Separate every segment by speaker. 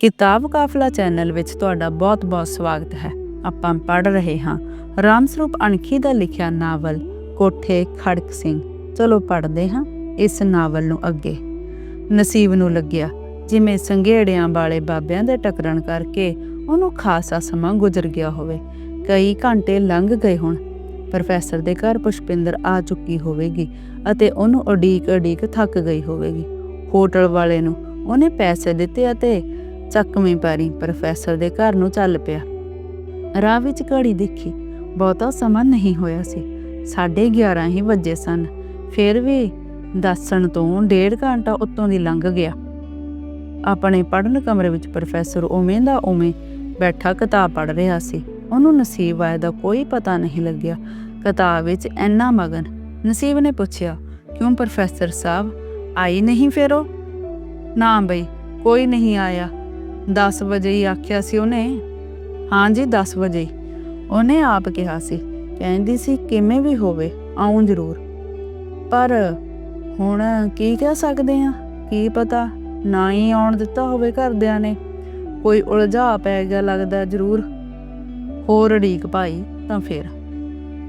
Speaker 1: ਕਿਤਾਬ ਕਾਫਲਾ ਚੈਨਲ ਵਿੱਚ ਤੁਹਾਡਾ ਬਹੁਤ-ਬਹੁਤ ਸਵਾਗਤ ਹੈ। ਆਪਾਂ ਪੜ ਰਹੇ ਹਾਂ ਰਾਮ ਅਣਖੀ ਦਾ ਲਿਖਿਆ ਨਾਵਲ ਕੋਠੇ ਖੜਕ ਸਿੰਘ। ਚਲੋ ਪੜਦੇ ਹਾਂ ਇਸ ਨਾਵਲ ਨੂੰ ਅੱਗੇ। ਨਸੀਬ ਨੂੰ ਲੱਗਿਆ ਜਿਵੇਂ ਸੰਘੇੜਿਆਂ ਵਾਲੇ ਬਾਬਿਆਂ ਦੇ ਟਕਰਣ ਕਰਕੇ ਉਹਨੂੰ ਖਾਸਾ ਸਮਾਂ ਗੁਜ਼ਰ ਗਿਆ ਹੋਵੇ। ਕਈ ਘੰਟੇ ਲੰਘ ਗਏ ਹੋਣ। ਪ੍ਰੋਫੈਸਰ ਦੇ ਘਰ ਪੁਸ਼ਪਿੰਦਰ ਆ ਚੁੱਕੀ ਹੋਵੇਗੀ ਅਤੇ ਉਹਨੂੰ ਉਡੀਕ ਉਡੀਕ ਥੱਕ ਗਈ ਹੋਵੇਗੀ। ਹੋਟਲ ਵਾਲੇ ਨੂੰ ਉਹਨੇ ਪੈਸੇ ਦਿੱਤੇ ਅਤੇ ਚੱਕਵੀਂ ਪੈਰੀ ਪ੍ਰੋਫੈਸਰ ਦੇ ਘਰ ਨੂੰ ਚੱਲ ਪਿਆ। ਰਾਹ ਵਿੱਚ ਘੜੀ ਦੇਖੀ, ਬਹੁਤਾ ਸਮਾਂ ਨਹੀਂ ਹੋਇਆ ਸੀ। 11:30 ਹੀ ਵਜੇ ਸਨ। ਫਿਰ ਵੀ ਦੱਸਣ ਤੋਂ ਡੇਢ ਘੰਟਾ ਉੱਤੋਂ ਦੀ ਲੰਘ ਗਿਆ। ਆਪਣੇ ਪੜਨ ਕਮਰੇ ਵਿੱਚ ਪ੍ਰੋਫੈਸਰ ਉਵੇਂ ਦਾ ਉਵੇਂ ਬੈਠਾ ਕਿਤਾਬ ਪੜ ਰਿਹਾ ਸੀ। ਉਹਨੂੰ ਨਸੀਬ ਆਇਆ ਦਾ ਕੋਈ ਪਤਾ ਨਹੀਂ ਲੱਗਿਆ। ਕਿਤਾਬ ਵਿੱਚ ਇੰਨਾ ਮਗਨ, ਨਸੀਬ ਨੇ ਪੁੱਛਿਆ, ਕਿਉਂ ਪ੍ਰੋਫੈਸਰ ਸਾਹਿਬ, ਆਈ ਨਹੀਂ ਫਿਰ ਉਹ? ਨਾ ਬਈ, ਕੋਈ ਨਹੀਂ ਆਇਆ। 10 ਵਜੇ ਹੀ ਆਖਿਆ ਸੀ ਉਹਨੇ। ਹਾਂਜੀ 10 ਵਜੇ ਉਹਨੇ ਆਪ ਕਿਹਾ ਸੀ, ਕਹਿੰਦੀ ਸੀ ਕਿਵੇਂ ਵੀ ਹੋਵੇ, ਆਉਂ ਜ਼ਰੂਰ। ਪਰ ਹੁਣ ਕੀ ਕਹਿ ਸਕਦੇ ਆ? ਕੀ ਪਤਾ? ਨਾ ਹੀ ਆਉਣ ਦਿੱਤਾ ਹੋਵੇ ਘਰਦਿਆਂ ਨੇ। ਕੋਈ ਉਲਝਾ ਪੈ ਗਿਆ ਲੱਗਦਾ ਜ਼ਰੂਰ। ਹੋਰ ਅੜੀਕ ਭਾਈ ਤਾਂ ਫੇਰ।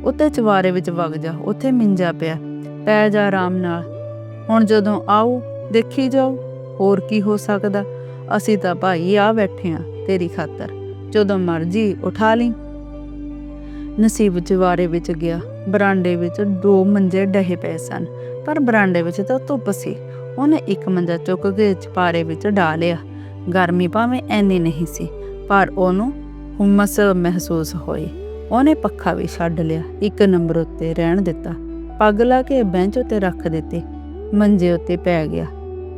Speaker 1: ਉੱਤੇ ਚਵਾਰੇ ਵਿੱਚ ਵਗ ਜਾ, ਉੱਥੇ ਮਿੰਜਾ ਪਿਆ। ਪੈ ਜਾ ਆਰਾਮ ਨਾਲ। ਹੁਣ ਜਦੋਂ ਆਉ ਦੇਖੀ ਜਾਓ ਹੋਰ ਕੀ ਹੋ ਸਕਦਾ? ਅਸੀਂ ਤਾਂ ਭਾਈ ਆ ਬੈਠੇ ਆ, ਤੇਰੀ ਖਾਤਰ। ਜਦੋਂ ਮਰਜ਼ੀ ਉਠਾ ਲਈ। ਨਸੀਬ ਚਵਾਰੇ ਵਿੱਚ ਗਿਆ। ਬਰਾਂਡੇ ਵਿੱਚ ਦੋ ਮੰਜੇ ਡਹੇ ਪਏ ਸਨ, ਪਰ ਬਰਾਂਡੇ ਵਿੱਚ ਤਾਂ ਧੁੱਪ ਸੀ। ਉਹਨੇ ਇੱਕ ਮੰਜਾ ਚੁੱਕ ਕੇ ਚਪਾਰੇ ਵਿੱਚ ਢਾ ਲਿਆ। ਗਰਮੀ ਭਾਵੇਂ ਐਨੀ ਨਹੀਂ ਸੀ, ਪਰ ਉਹਨੂੰ ਹੁਮਸ ਮਹਿਸੂਸ ਹੋਈ। ਉਹਨੇ ਪੱਖਾ ਵੀ ਛੱਡ ਲਿਆ, ਇੱਕ ਨੰਬਰ ਉੱਤੇ ਰਹਿਣ ਦਿੱਤਾ। ਪੱਗ ਲਾ ਕੇ ਬੈਂਚ ਉੱਤੇ ਰੱਖ ਦਿੱਤੀ। ਮੰਜੇ ਉੱਤੇ ਪੈ ਗਿਆ।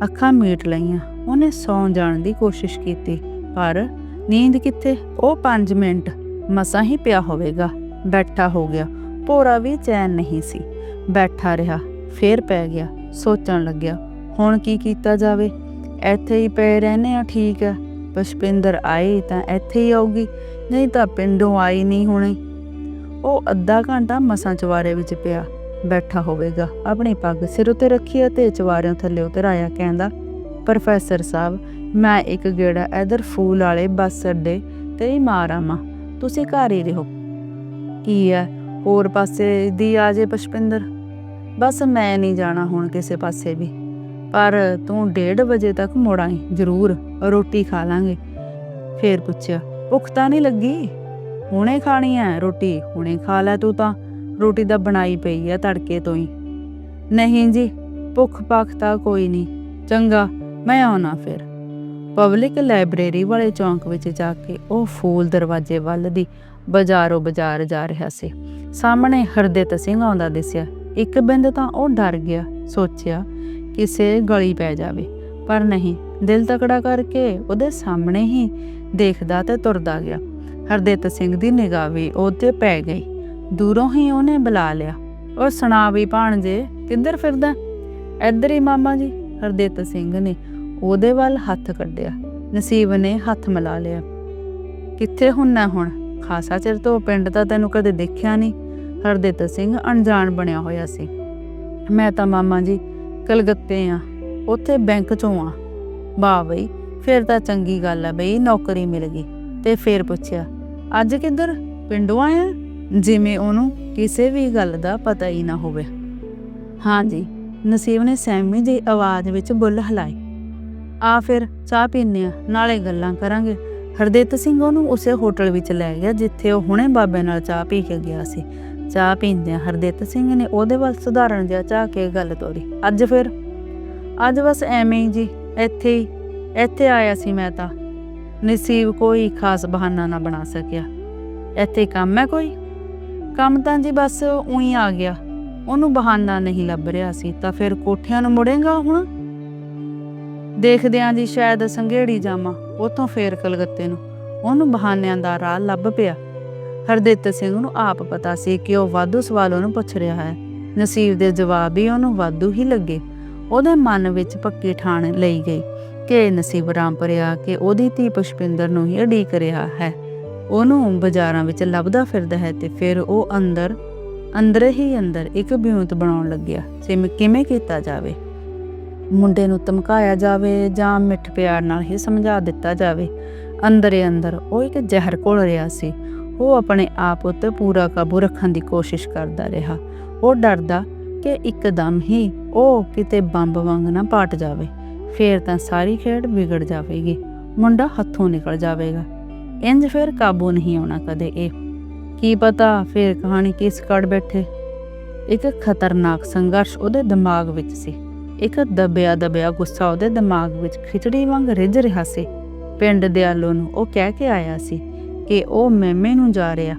Speaker 1: ਅੱਖਾਂ ਮੀਟ ਲਈਆਂ। ਉਹਨੇ ਸੌਂ ਜਾਣ ਦੀ ਕੋਸ਼ਿਸ਼ ਕੀਤੀ, ਪਰ ਨੀਂਦ ਕਿੱਥੇ? ਉਹ 5 ਮਿੰਟ, ਮਸਾਂ ਹੀ ਪਿਆ ਹੋਵੇਗਾ। ਬੈਠਾ ਹੋ ਗਿਆ। ਭੋਰਾ ਵੀ ਚੈਨ ਨਹੀਂ ਸੀ। ਬੈਠਾ ਰਿਹਾ, ਫੇਰ ਪੈ ਗਿਆ, ਸੋਚਣ ਲੱਗਿਆ, ਹੁਣ ਕੀ ਕੀਤਾ ਜਾਵੇ? ਇੱਥੇ ਹੀ ਪਏ ਰਹਿੰਦੇ ਆ, ਠੀਕ ਹੈ। ਪੁਸ਼ਪਿੰਦਰ ਆਏ ਤਾਂ ਇੱਥੇ ਹੀ ਆਉਗੀ ਨਹੀਂ ਤਾਂ ਪਿੰਡੋਂ ਆਈ ਨਹੀਂ ਹੋਣੀ। ਉਹ ਅੱਧਾ ਘੰਟਾ ਮਸਾਂ ਚਵਾਰੇ ਵਿੱਚ ਪਿਆ, ਬੈਠਾ ਹੋਵੇਗਾ, ਆਪਣੀ ਪੱਗ ਸਿਰ ਉਤੇ ਰੱਖੀ ਅਤੇ ਚਵਾਰਿਆਂ ਥੱਲੇ ਉਤਰਾਇਆ ਕਹਿੰਦਾ ਪ੍ਰੋਫੈਸਰ ਸਾਹਿਬ, ਮੈਂ ਇੱਕ ਗੇੜਾ ਇਧਰ ਫੂਲ ਵਾਲੇ ਬੱਸ ਅੱਡੇ ਤੇ ਹੀ ਤੁਸੀਂ ਘਰ ਹੀ ਰਹੋ। ਕੀ ਹੈ ਹੋਰ ਪਾਸੇ ਦੀ ਆ ਜੇ ਪੁਸ਼ਪਿੰਦਰ? ਬਸ ਮੈਂ ਨਹੀਂ ਜਾਣਾ ਹੁਣ ਕਿਸੇ ਪਾਸੇ ਵੀ। ਪਰ ਤੂੰ 1:30 ਵਜੇ ਤੱਕ ਮੁੜ ਜ਼ਰੂਰ। ਰੋਟੀ ਖਾ ਲਾਂਗੇ। ਫੇਰ ਪੁੱਛਿਆ, ਭੁੱਖ ਤਾਂ ਨਹੀਂ ਲੱਗੀ? ਹੁਣੇ ਖਾਣੀ ਹੈ ਰੋਟੀ? ਹੁਣੇ ਖਾ ਲੈ ਤੂੰ ਤਾਂ। ਰੋਟੀ ਤਾਂ ਬਣਾਈ ਪਈ ਹੈ ਤੜਕੇ ਤੋਂ ਹੀ ਨਹੀਂ ਜੀ ਭੁੱਖ ਪੱਖ ਤਾਂ ਕੋਈ ਨਹੀਂ। ਚੰਗਾ। ਮੈਂ ਆਉਣਾ ਫਿਰ। ਪਬਲਿਕ ਲਾਇਬ੍ਰੇਰੀ ਵਾਲੇ ਚੌਂਕ ਵਿੱਚ ਜਾ ਕੇ ਉਹ ਫੂਲ ਦਰਵਾਜ਼ੇ ਵੱਲ ਦੀ ਬਾਜ਼ਾਰੋਂ ਬਾਜ਼ਾਰ ਜਾ ਰਿਹਾ ਸੀ। ਸਾਹਮਣੇ ਹਰਦੇਤ ਸਿੰਘ ਆਉਂਦਾ ਦਿਸਿਆ। ਇੱਕ ਬਿੰਦ ਤਾਂ ਉਹ ਡਰ ਗਿਆ, ਸੋਚਿਆ ਕਿਸੇ ਗਲੀ ਪੈ ਜਾਵੇ। ਪਰ ਨਹੀਂ, ਦਿਲ ਤਕੜਾ ਕਰਕੇ ਉਹਦੇ ਸਾਹਮਣੇ ਹੀ ਦੇਖਦਾ ਤੇ ਤੁਰਦਾ ਗਿਆ। ਹਰਦੇਤ ਸਿੰਘ ਦੀ ਨਿਗਾਹ ਵੀ ਉਹਤੇ ਪੈ ਗਈ। ਦੂਰੋਂ ਹੀ ਉਹਨੇ ਬੁਲਾ ਲਿਆ। ਉਹ ਸੁਣਾ ਵੀ ਭਾਣਜੇ, ਕਿੱਧਰ ਫਿਰਦਾ? ਇੱਧਰ ਹੀ ਮਾਮਾ ਜੀ। ਹਰਦੇਤ ਸਿੰਘ ਨੇ ਉਹਦੇ ਵੱਲ ਹੱਥ ਕੱਢਿਆ। ਨਸੀਬ ਨੇ ਹੱਥ ਮਿਲਾ ਲਿਆ। ਕਿੱਥੇ ਹੁੰਨਾ ਹੁਣ? ਖਾਸਾ ਚਿਰ ਤੋਂ ਪਿੰਡ ਤਾਂ ਤੈਨੂੰ ਕਦੇ ਦੇਖਿਆ ਨਹੀਂ। ਹਰਦੇਤ ਸਿੰਘ ਅਣਜਾਣ ਬਣਿਆ ਹੋਇਆ ਸੀ। ਮੈਂ ਤਾਂ ਮਾਮਾ ਜੀ ਕਲਗੱਤੇ ਆ। ਉੱਥੇ ਬੈਂਕ ਚੋਂ ਆ। ਵਾਹ ਬਈ, ਫਿਰ ਤਾਂ ਚੰਗੀ ਗੱਲ ਆ ਬਈ, ਨੌਕਰੀ ਮਿਲ ਗਈ। ਤੇ ਫਿਰ ਪੁੱਛਿਆ, ਅੱਜ ਕਿੱਧਰ? ਪਿੰਡੋਂ ਆਇਆ? ਜਿਵੇਂ ਉਹਨੂੰ ਕਿਸੇ ਵੀ ਗੱਲ ਦਾ ਪਤਾ ਹੀ ਨਾ ਹੋਵੇ। ਹਾਂ ਜੀ। ਨਸੀਬ ਨੇ ਸੈਮੀ ਦੀ ਆਵਾਜ਼ ਵਿੱਚ ਬੁੱਲ ਹਲਾਈ। ਆ ਫਿਰ ਚਾਹ ਪੀਨੇ ਆ, ਨਾਲੇ ਗੱਲਾਂ ਕਰਾਂਗੇ। ਹਰਦੇਤ ਸਿੰਘ ਉਹਨੂੰ ਉਸੇ ਹੋਟਲ ਵਿੱਚ ਲੈ ਗਿਆ, ਜਿੱਥੇ ਉਹ ਹੁਣੇ ਬਾਬੇ ਨਾਲ ਚਾਹ ਪੀ ਕੇ ਗਿਆ ਸੀ। ਚਾਹ ਪੀਂਦਿਆਂ ਹਰਦੇਤ ਸਿੰਘ ਨੇ ਉਹਦੇ ਵੱਲ ਸੁਧਾਰਨ ਜਿਹਾ ਚਾਹ ਕੇ ਗੱਲ ਤੋਰੀ। ਅੱਜ ਫਿਰ? ਅੱਜ ਬਸ ਐਵੇਂ ਹੀ ਜੀ, ਇੱਥੇ ਹੀ, ਇੱਥੇ ਆਇਆ ਸੀ ਮੈਂ ਤਾਂ। ਨਸੀਬ ਕੋਈ ਖਾਸ ਬਹਾਨਾ ਨਾ ਬਣਾ ਸਕਿਆ। ਇੱਥੇ ਕੰਮ ਹੈ ਕੋਈ? ਕੰਮ ਤਾਂ ਜੀ ਬਸ ਉਹੀ ਆ ਗਿਆ। ਉਹਨੂੰ ਬਹਾਨਾ ਨਹੀਂ ਲੱਭ ਰਿਹਾ ਸੀ, ਤਾਂ ਫਿਰ ਕੋਠਿਆਂ ਨੂੰ ਮੁੜੇਗਾ ਹੁਣ? ਦੇਖਦੇ ਆਂ ਜੀ ਸ਼ਾਇਦ ਸੰਘੇੜੀ ਜਾਵਾਂ, ਉਥੋਂ ਫੇਰ ਕਲਕੱਤੇ ਨੂੰ। ਉਹਨੂੰ ਬਹਾਨਿਆਂ ਦਾ ਰਾਹ ਲੱਭ ਪਿਆ। ਹਰਦੇਤ ਸਿੰਘ ਨੂੰ ਆਪ ਪਤਾ ਸੀ ਕਿ ਉਹ ਵਾਧੂ ਸਵਾਲ ਉਹਨੂੰ ਪੁੱਛ ਰਿਹਾ ਹੈ। ਨਸੀਬ ਦੇ ਜਵਾਬ ਵੀ ਉਹਨੂੰ ਵਾਧੂ ਹੀ ਲੱਗੇ। ਉਹਦੇ ਮਨ ਵਿੱਚ ਪੱਕੀ ਠਾਣ ਲਈ ਗਈ ਕਿ ਨਸੀਬ ਰਾਮਪੁਰਿਆ ਕਿ ਉਹਦੀ ਧੀ ਪੁਸ਼ਪਿੰਦਰ ਨੂੰ ਹੀ ਅਡੀਕ ਰਿਹਾ ਹੈ। ਉਹਨੂੰ ਬਾਜ਼ਾਰਾਂ ਵਿੱਚ ਲੱਭਦਾ ਫਿਰਦਾ ਹੈ ਤੇ ਫਿਰ ਉਹ ਅੰਦਰ ਅੰਦਰ ਹੀ ਅੰਦਰ ਇੱਕ ਬਿਉਂਤ ਬਣਾਉਣ ਲੱਗਿਆ। ਜਿਵੇਂ ਕਿਵੇਂ ਕੀਤਾ ਜਾਵੇ? ਮੁੰਡੇ ਨੂੰ ਧਮਕਾਇਆ ਜਾਵੇ ਜਾਂ ਮਿੱਠ ਪਿਆਰ ਨਾਲ ਹੀ ਸਮਝਾ ਦਿੱਤਾ ਜਾਵੇ। ਅੰਦਰੇ ਅੰਦਰ ਉਹ ਇੱਕ ਜ਼ਹਿਰ ਘੋਲ ਰਿਹਾ ਸੀ। ਉਹ ਆਪਣੇ ਆਪ ਉੱਤੇ ਪੂਰਾ ਕਾਬੂ ਰੱਖਣ ਦੀ ਕੋਸ਼ਿਸ਼ ਕਰਦਾ ਰਿਹਾ। ਉਹ ਡਰਦਾ ਕਿ ਇੱਕਦਮ ਹੀ ਉਹ ਕਿਤੇ ਬੰਬ ਵਾਂਗ ਨਾ ਪਾਟ ਜਾਵੇ। ਫੇਰ ਤਾਂ ਸਾਰੀ ਖੇਡ ਵਿਗੜ ਜਾਵੇਗੀ। ਮੁੰਡਾ ਹੱਥੋਂ ਨਿਕਲ ਜਾਵੇਗਾ। ਇੰਜ ਫਿਰ ਕਾਬੂ ਨਹੀਂ ਆਉਣਾ ਕਦੇ ਇਹ। ਕੀ ਪਤਾ ਫੇਰ ਕਹਾਣੀ ਕਿਸ ਕੜ ਬੈਠੇ। ਇੱਕ ਖਤਰਨਾਕ ਸੰਘਰਸ਼ ਉਹਦੇ ਦਿਮਾਗ ਵਿੱਚ ਸੀ। ਇੱਕ ਦਬਿਆ ਦਬਿਆ ਗੁੱਸਾ ਉਹਦੇ ਦਿਮਾਗ ਵਿੱਚ ਖਿਚੜੀ ਵਾਂਗ ਰਿੱਝ ਰਿਹਾ ਸੀ। ਪਿੰਡ ਦੇ ਆਲੋ ਨੂੰ ਉਹ ਕਹਿ ਕੇ ਆਇਆ ਸੀ ਕਿ ਉਹ ਮੈਮੇ ਨੂੰ ਜਾ ਰਿਹਾ।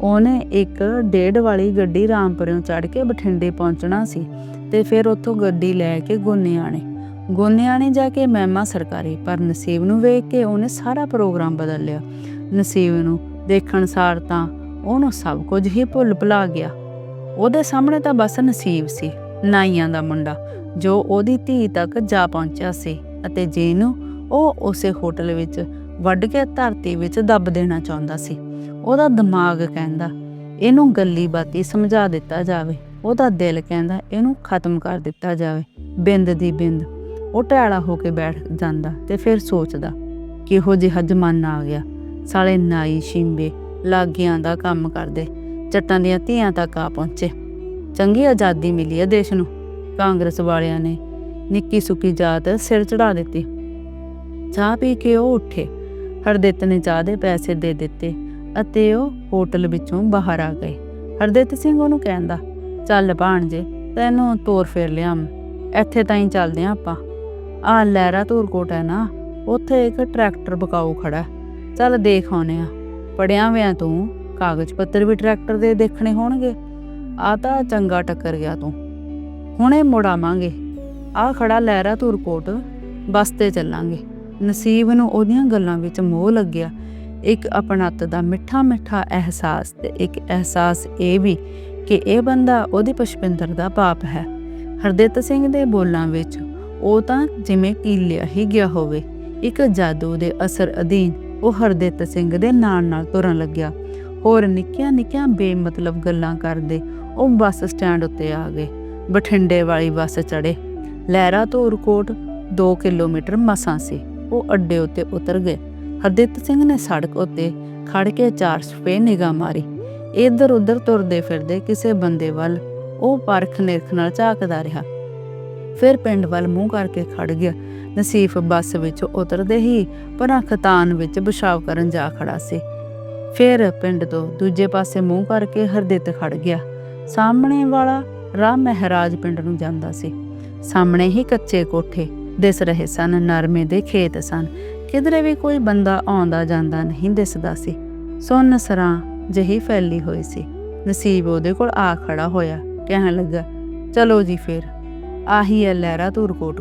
Speaker 1: ਉਹਨੇ ਇੱਕ ਡੇਢ ਵਾਲੀ ਗੱਡੀ ਰਾਮਪੁਰਿਓਂ ਚੜ ਕੇ ਬਠਿੰਡੇ ਪਹੁੰਚਣਾ ਸੀ ਤੇ ਫਿਰ ਉੱਥੋਂ ਗੱਡੀ ਲੈ ਕੇ ਗੋਨਿਆਣੇ। ਗੋਨਿਆਣੇ ਜਾ ਕੇ ਮਹਿਮਾ ਸਰਕਾਰੀ, ਪਰ ਨਸੀਬ ਨੂੰ ਵੇਖ ਕੇ ਉਹਨੇ ਸਾਰਾ ਪ੍ਰੋਗਰਾਮ ਬਦਲ ਲਿਆ। ਨਸੀਬ ਨੂੰ ਦੇਖਣ ਸਾਰ ਤਾਂ ਉਹਨੂੰ ਸਭ ਕੁਝ ਹੀ ਭੁੱਲ ਭੁਲਾ ਗਿਆ। ਉਹਦੇ ਸਾਹਮਣੇ ਤਾਂ ਬਸ ਨਸੀਬ ਸੀ, ਨਾਈਆਂ ਦਾ ਮੁੰਡਾ। ਜੋ ਉਹਦੀ ਧੀ ਤੱਕ ਜਾ ਪਹੁੰਚਿਆ ਸੀ ਅਤੇ ਜਿਹਨੂੰ ਉਹ ਉਸੇ ਹੋਟਲ ਵਿੱਚ ਵੱਢ ਕੇ ਧਰਤੀ ਵਿੱਚ ਦੱਬ ਦੇਣਾ ਚਾਹੁੰਦਾ ਸੀ। ਉਹਦਾ ਦਿਮਾਗ ਕਹਿੰਦਾ, ਇਹਨੂੰ ਗੱਲੀ ਬਾਤੀ ਸਮਝਾ ਦਿੱਤਾ ਜਾਵੇ। ਉਹਦਾ ਦਿਲ ਕਹਿੰਦਾ, ਇਹਨੂੰ ਖਤਮ ਕਰ ਦਿੱਤਾ ਜਾਵੇ। ਬਿੰਦ ਦੀ ਬਿੰਦ। ਉਹ ਟੈੜਾ ਹੋ ਕੇ ਬੈਠ ਜਾਂਦਾ ਤੇ ਫਿਰ ਸੋਚਦਾ, ਕਿਹੋ ਜਿਹਾ ਜ਼ਮਾਨਾ ਆ ਗਿਆ। ਸਾਲੇ ਨਾਈ ਸ਼ਿੰਬੇ ਲਾਗਿਆਂ ਦਾ ਕੰਮ ਕਰਦੇ ਚੱਟਾਂ ਦੀਆਂ ਧੀਆਂ ਤੱਕ ਆ ਪਹੁੰਚੇ। ਚੰਗੀ ਆਜ਼ਾਦੀ ਮਿਲੀ ਹੈ ਦੇਸ਼ ਨੂੰ। ਕਾਂਗਰਸ ਵਾਲਿਆਂ ਨੇ ਨਿੱਕੀ ਸੁੱਕੀ ਜਾਤ ਸਿਰ ਚੜਾ ਦਿੱਤੀ। ਚਾਹ ਪੀ ਕੇ ਉਹ ਉੱਠੇ। ਹਰਦਿੱਤ ਨੇ ਚਾਹ ਦੇ ਪੈਸੇ ਦੇ ਦਿੱਤੇ ਅਤੇ ਉਹ ਹੋਟਲ ਵਿੱਚੋਂ ਬਾਹਰ ਆ ਗਏ। ਹਰਦਿੱਤ ਸਿੰਘ ਉਹਨੂੰ ਕਹਿੰਦਾ, ਚੱਲ ਭਾਣਜੇ, ਤੈਨੂੰ ਤੋਰ ਫੇਰ ਲਿਆ ਇੱਥੇ ਤਾਂ ਹੀ ਚੱਲਦੇ ਆਂ ਆਪਾਂ। ਆ ਲਹਿਰਾ ਧੂਰਕੋਟ ਹੈ ਨਾ, ਉੱਥੇ ਇੱਕ ਟਰੈਕਟਰ ਬਕਾਊ ਖੜਾ ਚੱਲ ਦੇਖ ਆਉਨੇ ਆ। ਪੜਿਆ ਵਿਆ ਤੂੰ, ਕਾਗਜ਼ ਪੱਤਰ ਵੀ ਟਰੈਕਟਰ ਦੇ ਦੇਖਣੇ ਹੋਣਗੇ। ਆ ਤਾਂ ਚੰਗਾ ਟੱਕਰ ਗਿਆ ਤੂੰ। ਹੁਣੇ ਮੁੜਾਵਾਂਗੇ। ਆ ਖੜਾ ਲਹਿਰਾ ਧੂਰਕੋਟ ਬੱਸ ਤੇ ਚੱਲਾਂਗੇ। ਨਸੀਬ ਨੂੰ ਉਹਦੀਆਂ ਗੱਲਾਂ ਵਿੱਚ ਮੋਹ ਲੱਗਿਆ। ਇੱਕ ਆਪਣਤ ਦਾ ਮਿੱਠਾ ਮਿੱਠਾ ਅਹਿਸਾਸ ਤੇ ਇੱਕ ਅਹਿਸਾਸ ਇਹ ਵੀ ਕਿ ਇਹ ਬੰਦਾ ਉਹਦੀ ਪਸ਼ਪਿੰਦਰ ਦਾ ਪਾਪ ਹੈ। ਹਰਦਿੱਤ ਸਿੰਘ ਦੇ ਬੋਲਾਂ ਵਿੱਚ ਉਹ ਤਾਂ ਜਿਵੇਂ ਕੀਲਿਆ ਹੀ ਗਿਆ ਹੋਵੇ। ਇੱਕ ਜਾਦੂ ਦੇ ਅਸਰ ਅਧੀਨ ਉਹ ਹਰਦਿੱਤ ਸਿੰਘ ਦੇ ਨਾਲ ਨਾਲ ਤੁਰਨ ਲੱਗਿਆ। ਹੋਰ ਨਿੱਕੀਆਂ ਨਿੱਕੀਆਂ ਬੇਮਤਲਬ ਗੱਲਾਂ ਕਰਦੇ ਉਹ ਬੱਸ ਸਟੈਂਡ ਉੱਤੇ ਆ ਗਏ। ਬਠਿੰਡੇ ਵਾਲੀ ਬੱਸ ਚੜੇ ਲਹਿਰਾ ਧੂਰਕੋਟ 2 ਕਿਲੋਮੀਟਰ ਮਸਾਂ ਸੀ। ਉਹ ਅੱਡੇ ਉੱਤੇ ਉਤਰ ਗਏ। ਹਰਦਿੱਤ ਸਿੰਘ ਨੇ ਸੜਕ ਉੱਤੇ ਖੜ ਕੇ ਚਾਰ ਸਫੇ ਨਿਗਾਹ ਮਾਰੀ। ਇੱਧਰ ਉੱਧਰ ਤੁਰਦੇ ਫਿਰਦੇ ਕਿਸੇ ਬੰਦੇ ਵੱਲ ਉਹ ਪਰਖ ਨਿਰਖ ਨਾਲ ਝਾਕਦਾ ਰਿਹਾ। ਫਿਰ ਪਿੰਡ ਵੱਲ ਮੂੰਹ ਕਰਕੇ ਖੜ ਗਿਆ। ਨਸੀਫ ਬੱਸ ਵਿੱਚ ਉਤਰਦੇ ਹੀ ਪਰਾਂ ਖਤਾਨ ਵਿੱਚ ਪਿਸ਼ਾਬ ਕਰਨ ਜਾ ਖੜਾ ਸੀ। ਫਿਰ ਪਿੰਡ ਤੋਂ ਦੂਜੇ ਪਾਸੇ ਮੂੰਹ ਕਰਕੇ ਹਰਦਿੱਤ ਖੜ ਗਿਆ। ਸਾਹਮਣੇ ਵਾਲਾ ਰਾਹ ਮਹਿਰਾਜ ਪਿੰਡ ਨੂੰ ਜਾਂਦਾ ਸੀ। ਸਾਹਮਣੇ ਹੀ ਕੱਚੇ ਕੋਠੇ ਦਿਸ ਰਹੇ ਸਨ, ਨਰਮੇ ਦੇ ਖੇਤ ਸਨ। ਕਿਧਰੇ ਵੀ ਕੋਈ ਬੰਦਾ ਆਉਂਦਾ ਜਾਂਦਾ ਨਹੀਂ ਦਿਸਦਾ ਸੀ। ਸੁੰਨ ਸਰਾਂ ਜਹੀ ਫੈਲੀ ਹੋਈ ਸੀ। ਨਸੀਬ ਉਹਦੇ ਕੋਲ ਆ ਖੜਾ ਹੋਇਆ, ਕਹਿਣ ਲੱਗਾ, ਚਲੋ ਜੀ ਫਿਰ, ਆਹੀ ਹੈ ਲਹਿਰਾ ਧੂਰਕੋਟ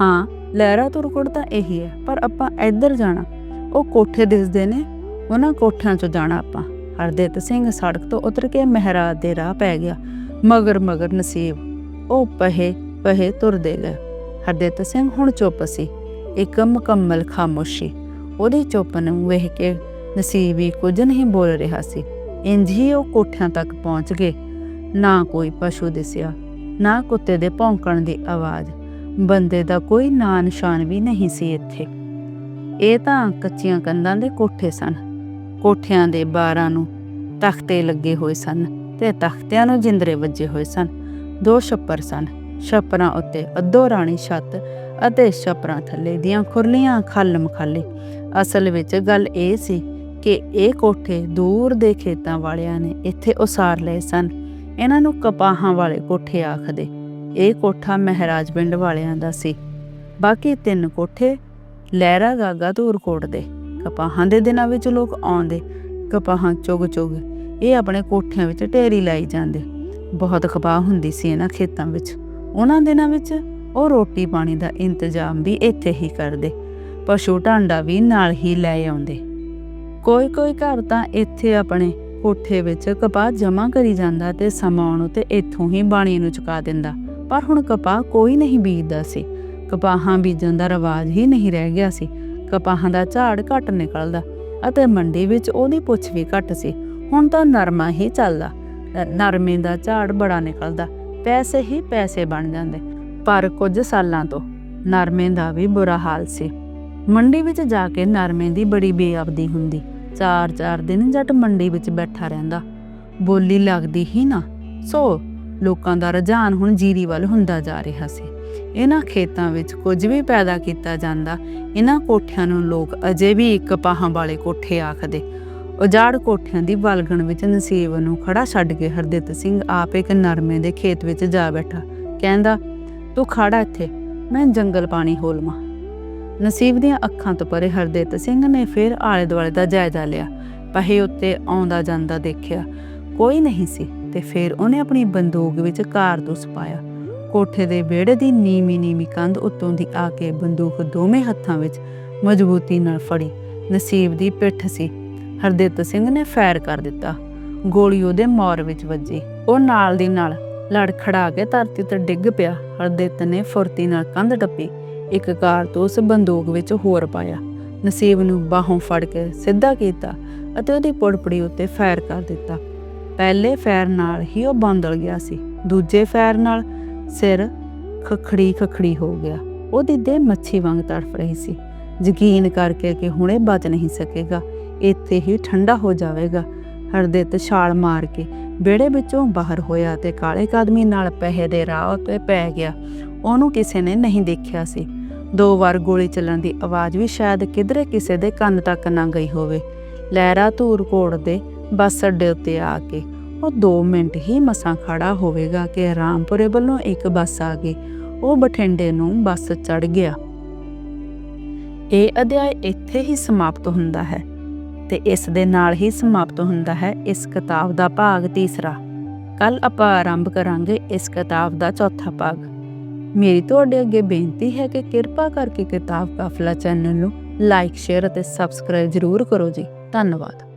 Speaker 1: ਹਾਂ ਲਹਿਰਾ ਧੂਰਕੋਟ ਤਾਂ ਇਹੀ ਹੈ, ਪਰ ਆਪਾਂ ਇੱਧਰ ਜਾਣਾ। ਉਹ ਕੋਠੇ ਦਿਸਦੇ ਨੇ, ਉਹਨਾਂ ਕੋਠਿਆਂ 'ਚੋਂ ਜਾਣਾ ਆਪਾਂ। ਹਰਦਿੱਤ ਸਿੰਘ ਸੜਕ ਤੋਂ ਉਤਰ ਕੇ ਮਹਿਰਾਜ ਦੇ ਰਾਹ ਪੈ ਗਿਆ। ਮਗਰ ਮਗਰ ਨਸੀਬ। ਉਹ ਪਹੇ ਪਹੇ ਤੁਰਦੇ ਗਏ। ਹਰਦਿੱਤ ਸਿੰਘ ਹੁਣ ਚੁੱਪ ਸੀ। ਇੱਕ ਮੁਕੰਮਲ ਖਾਮੋਸ਼ੀ। ਉਹਦੀ ਚੁੱਪ ਨੂੰ ਵੇਖ ਕੇ ਨਸੀਬ ਵੀ ਕੁਝ ਨਹੀਂ ਬੋਲ ਰਿਹਾ ਸੀ। ਇੰਜ ਹੀ ਉਹ ਕੋਠਿਆਂ ਤੱਕ ਪਹੁੰਚ ਗਏ। ਨਾ ਕੋਈ ਪਸ਼ੂ ਦਿਸਿਆ, ਨਾ ਕੁੱਤੇ ਦੇ ਭੌਂਕਣ ਦੀ ਆਵਾਜ਼। ਬੰਦੇ ਦਾ ਕੋਈ ਨਾਂ ਨਿਸ਼ਾਨ ਵੀ ਨਹੀਂ ਸੀ ਇੱਥੇ। ਇਹ ਤਾਂ ਕੱਚੀਆਂ ਕੰਧਾਂ ਦੇ ਕੋਠੇ ਸਨ। ਕੋਠਿਆਂ ਦੇ ਬਾਰਾਂ ਨੂੰ ਤਖਤੇ ਲੱਗੇ ਹੋਏ ਸਨ। ਤੇ ਤਖਤਿਆਂ ਨੂੰ ਜਿੰਦਰੇ ਵੱਜੇ ਹੋਏ ਸਨ। ਦੋ ਛੱਪਰ ਸਨ। ਛੱਪਰਾਂ ਉੱਤੇ ਅੱਧੋ ਰਾਣੀ ਛੱਤ ਅਤੇ ਛੱਪਰਾਂ ਥੱਲੇ ਦੀਆਂ ਖੁਰਲੀਆਂ ਖਾਲਮ ਖਾਲੀ ਅਸਲ ਵਿੱਚ ਗੱਲ ਇਹ ਸੀ ਕਿ ਇਹ ਕੋਠੇ ਦੂਰ ਦੇ ਖੇਤਾਂ ਵਾਲਿਆਂ ਨੇ ਇੱਥੇ ਉਸਾਰ ਲਏ ਸਨ। ਇਹਨਾਂ ਨੂੰ ਕਪਾਹਾਂ ਵਾਲੇ ਕੋਠੇ ਆਖਦੇ। ਇਹ ਕੋਠਾ ਮਹਾਰਾਜ ਪਿੰਡ ਵਾਲਿਆਂ ਦਾ ਸੀ। ਬਾਕੀ ਤਿੰਨ ਕੋਠੇ ਲਹਿਰਾ ਗਾਗਾ ਧੂਰਕੋਟ ਦੇ ਕਪਾਹਾਂ ਦੇ ਦਿਨਾਂ ਵਿੱਚ ਲੋਕ ਆਉਂਦੇ। ਕਪਾਹਾਂ ਚੁਗ ਚੁਗ ਇਹ ਆਪਣੇ ਕੋਠਿਆਂ ਵਿੱਚ ਢੇਰੀ ਲਾਈ ਜਾਂਦੇ। ਬਹੁਤ ਕਪਾਹ ਹੁੰਦੀ ਸੀ ਇਹਨਾਂ ਖੇਤਾਂ ਵਿੱਚ। ਉਹਨਾਂ ਦਿਨਾਂ ਵਿੱਚ ਉਹ ਰੋਟੀ ਪਾਣੀ ਦਾ ਇੰਤਜ਼ਾਮ ਵੀ ਇੱਥੇ ਹੀ ਕਰਦੇ। ਪਸ਼ੂ ਢਾਂਡਾ ਵੀ ਨਾਲ ਹੀ ਲੈ ਆਉਂਦੇ। ਕੋਈ ਕੋਈ ਘਰ ਤਾਂ ਇੱਥੇ ਆਪਣੇ ਕੋਠੇ ਵਿੱਚ ਕਪਾਹ ਜਮ੍ਹਾਂ ਕਰੀ ਜਾਂਦਾ ਤੇ ਸਮਾਉਣ ਆਉਣ ਉਤੇ ਇੱਥੋਂ ਹੀ ਬਾਣੀ ਨੂੰ ਚੁਕਾ ਦਿੰਦਾ। ਪਰ ਹੁਣ ਕਪਾਹ ਕੋਈ ਨਹੀਂ ਬੀਜਦਾ ਸੀ। ਕਪਾਹਾਂ ਬੀਜਣ ਦਾ ਰਿਵਾਜ ਹੀ ਨਹੀਂ ਰਹਿ ਗਿਆ ਸੀ। ਕਪਾਹਾਂ ਦਾ ਝਾੜ ਘੱਟ ਨਿਕਲਦਾ ਅਤੇ ਮੰਡੀ ਵਿੱਚ ਉਹਦੀ ਪੁੱਛ ਵੀ ਘੱਟ ਸੀ। ਹੁਣ ਤਾਂ ਨਰਮਾ ਹੀ ਚੱਲਦਾ। ਨਰਮੇ ਦਾ ਝਾੜ ਬੜਾ ਨਿਕਲਦਾ, ਪੈਸੇ ਹੀ ਪੈਸੇ ਬਣ ਜਾਂਦੇ, ਪਰ ਕੁਝ ਸਾਲਾਂ ਤੋਂ ਨਰਮੇ ਦਾ ਵੀ ਬੁਰਾ ਹਾਲ ਸੀ। ਮੰਡੀ ਵਿੱਚ ਜਾ ਕੇ ਨਰਮੇ ਦੀ ਬੜੀ ਬੇਅਬਦੀ ਹੁੰਦੀ, ਚਾਰ ਚਾਰ ਦਿਨ ਜੱਟ ਮੰਡੀ ਵਿੱਚ ਬੈਠਾ ਰਹਿੰਦਾ। ਬੋਲੀ ਲੱਗਦੀ ਹੀ ਨਾ, ਸੋ ਲੋਕਾਂ ਦਾ ਰੁਝਾਨ ਹੁਣ ਜੀਰੀ ਵੱਲ ਹੁੰਦਾ ਜਾ ਰਿਹਾ ਸੀ। ਇਹਨਾਂ ਖੇਤਾਂ ਵਿੱਚ ਕੁਝ ਵੀ ਪੈਦਾ ਕੀਤਾ ਜਾਂਦਾ, ਇਹਨਾਂ ਕੋਠਿਆਂ ਨੂੰ ਲੋਕ ਅਜੇ ਵੀ ਇੱਕ ਪਾਹਾਂ ਵਾਲੇ ਕੋਠੇ ਆਖਦੇ ਉਜਾੜ ਕੋਠਿਆਂ ਦੀ ਬਲਗਣ ਵਿੱਚ ਨਸੀਬ ਨੂੰ ਖੜਾ ਛੱਡ ਕੇ ਹਰਦਿੱਤ ਸਿੰਘ ਆਪ ਇੱਕ ਨਰਮੇ ਦੇ ਖੇਤ ਵਿੱਚ ਜਾ ਬੈਠਾ। ਕਹਿੰਦਾ, ਤੂੰ ਖੜਾ ਇੱਥੇ, ਮੈਂ ਜੰਗਲ ਪਾਣੀ ਹੋਲਵਾਂ ਨਸੀਬ ਦੀਆਂ ਅੱਖਾਂ ਤੋਂ ਪਰੇ ਹਰਦਿੱਤ ਸਿੰਘ ਨੇ ਫਿਰ ਆਲੇ ਦੁਆਲੇ ਦਾ ਜਾਇਜ਼ਾ ਲਿਆ। ਪਹੇ ਉੱਤੇ ਆਉਂਦਾ ਜਾਂਦਾ ਦੇਖਿਆ, ਕੋਈ ਨਹੀਂ ਸੀ ਤੇ ਫਿਰ ਉਹਨੇ ਆਪਣੀ ਬੰਦੂਕ ਵਿੱਚ ਕਾਰਤੂਸ ਪਾਇਆ ਕੋਠੇ ਦੇ ਵਿਹੜੇ ਦੀ ਨੀਵੀਂ ਨੀਮੀ ਕੰਧ ਉੱਤੋਂ ਦੀ ਆ ਕੇ ਬੰਦੂਕ ਦੋਵੇਂ ਹੱਥਾਂ ਵਿੱਚ ਮਜ਼ਬੂਤੀ ਨਾਲ ਫੜੀ। ਨਸੀਬ ਦੀ ਪਿੱਠ ਸੀ ਹਰਦਿੱਤ ਸਿੰਘ ਨੇ ਫਾਇਰ ਕਰ ਦਿੱਤਾ। ਗੋਲੀ ਉਹਦੇ ਮੌਰ ਵਿੱਚ ਵੱਜੀ। ਉਹ ਨਾਲ ਦੀ ਨਾਲ ਲੜਖੜਾ ਕੇ ਧਰਤੀ ਤੇ ਡਿੱਗ ਪਿਆ। ਹਰਦਿੱਤ ਨੇ ਫੁਰਤੀ ਨਾਲ ਕੰਧ ਟੱਪੀ। ਇੱਕ ਕਾਰਤੂਸ ਬੰਦੂਕ ਵਿੱਚ ਹੋਰ ਪਾਇਆ। ਨਸੀਬ ਨੂੰ ਬਾਹੋਂ ਫੜ ਕੇ ਸਿੱਧਾ ਕੀਤਾ ਅਤੇ ਉਹਦੀ ਪੁੜਪੜੀ ਉੱਤੇ ਫਾਇਰ ਕਰ ਦਿੱਤਾ। ਪਹਿਲੇ ਫਾਇਰ ਨਾਲ ਹੀ ਉਹ ਬੰਦਲ ਗਿਆ ਸੀ। ਦੂਜੇ ਫਾਇਰ ਨਾਲ ਸਿਰ ਖਖੜੀ ਖਖੜੀ ਹੋ ਗਿਆ। ਉਹਦੀ ਦੇਹ ਮੱਛੀ ਵਾਂਗ ਤੜਫ ਰਹੀ ਸੀ। ਯਕੀਨ ਕਰਕੇ ਕਿ ਹੁਣੇ ਬਚ ਨਹੀਂ ਸਕੇਗਾ। ਇੱਥੇ ਹੀ ਠੰਡਾ ਹੋ ਜਾਵੇਗਾ। ਹਰਦਿਤ ਛਾਲ ਮਾਰ ਕੇ ਵਿਹੜੇ ਵਿੱਚੋਂ ਬਾਹਰ ਹੋਇਆ ਤੇ ਕਾਲੇ ਕਦਮੀ ਨਾਲ ਪਹਿੇ ਦੇ ਰਾਹ ਉੱਤੇ ਪੈ ਗਿਆ। ਉਹਨੂੰ ਕਿਸੇ ਨੇ ਨਹੀਂ ਦੇਖਿਆ ਸੀ। ਦੋ ਵਾਰ ਗੋਲੀ ਚੱਲਣ ਦੀ ਆਵਾਜ਼ ਵੀ ਸ਼ਾਇਦ ਕਿਧਰੇ ਕਿਸੇ ਦੇ ਕੰਨ ਤੱਕ ਨਾ ਗਈ ਹੋਵੇ। ਲਹਿਰਾ ਧੂਰ ਕੋੜ ਦੇ ਬੱਸ ਅੱਡੇ ਉੱਤੇ ਆ ਕੇ ਉਹ 2 ਮਿੰਟ ਹੀ ਮਸਾਂ ਖੜਾ ਹੋਵੇਗਾ ਕਿ ਰਾਮਪੁਰੇ ਵੱਲੋਂ ਇੱਕ ਬੱਸ ਆ ਗਈ। ਉਹ ਬਠਿੰਡੇ ਨੂੰ ਬੱਸ ਚੜ ਗਿਆ। ਇਹ ਅਧਿਆਇ ਇੱਥੇ ਹੀ ਸਮਾਪਤ ਹੁੰਦਾ ਹੈ। ਤੇ ਇਸ ਦੇ ਨਾਲ ਹੀ ਸਮਾਪਤ ਹੁੰਦਾ ਹੈ ਇਸ ਕਿਤਾਬ ਦਾ ਭਾਗ ਤੀਸਰਾ। ਕੱਲ ਆਪਾਂ ਆਰੰਭ ਕਰਾਂਗੇ ਇਸ ਕਿਤਾਬ ਦਾ ਚੌਥਾ ਭਾਗ। ਮੇਰੀ ਤੁਹਾਡੇ ਅੱਗੇ ਬੇਨਤੀ ਹੈ ਕਿ ਕਿਰਪਾ ਕਰਕੇ ਕਿਤਾਬ ਕਾਫਲਾ ਚੈਨਲ ਨੂੰ ਲਾਈਕ, ਸ਼ੇਅਰ ਅਤੇ ਸਬਸਕ੍ਰਾਈਬ ਜ਼ਰੂਰ ਕਰੋ ਜੀ। ਧੰਨਵਾਦ।